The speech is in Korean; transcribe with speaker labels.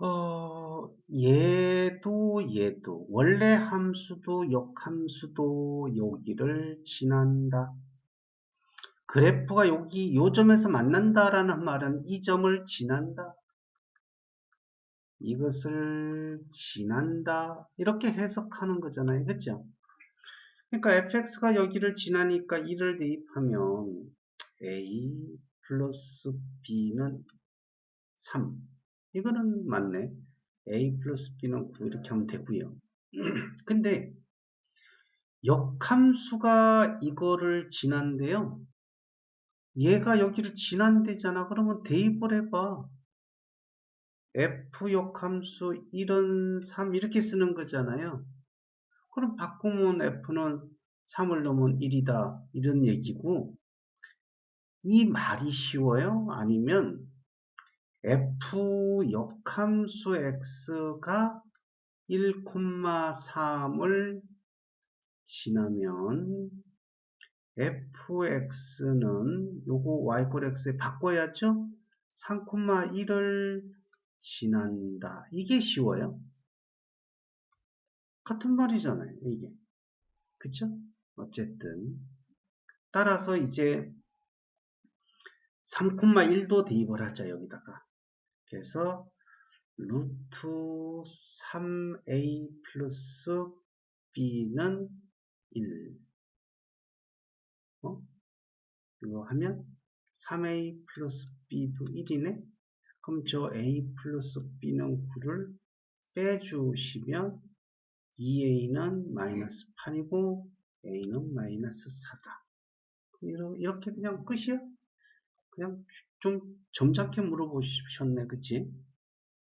Speaker 1: 어, 얘도 얘도 원래 함수도 역함수도 여기를 지난다. 그래프가 여기 요 점에서 만난다라는 말은 이 점을 지난다. 이것을 지난다. 이렇게 해석하는 거잖아요. 그죠? 그러니까 fx가 여기를 지나니까 1을 대입하면 a 플러스 b는 3. 이거는 맞네. a 플러스 b는 9 이렇게 하면 되고요. 근데 역함수가 이거를 지난데요. 얘가 여기를 지난대잖아. 그러면 대입을 해봐. f 역함수 1은 3 이렇게 쓰는 거잖아요. 그럼 바꾸면 f는 3을 넣으면 1이다. 이런 얘기고 이 말이 쉬워요? 아니면 f 역함수 x가 1,3을 지나면 fx는 요거 y 꼴 x에 바꿔야죠? 3,1을 지난다. 이게 쉬워요. 같은 말이잖아요. 이게. 그쵸? 어쨌든 따라서 이제 3,1도 대입을 하자 여기다가 그래서 루트 3a 플러스 b는 1 어? 이거 하면 3a 플러스 b도 1이네? 그럼 저 a 플러스 b는 9를 빼주시면 2a는 마이너스 8이고 a는 마이너스 4다. 이렇게 그냥 끝이야? 그냥 좀 점잖게 물어보셨네 그치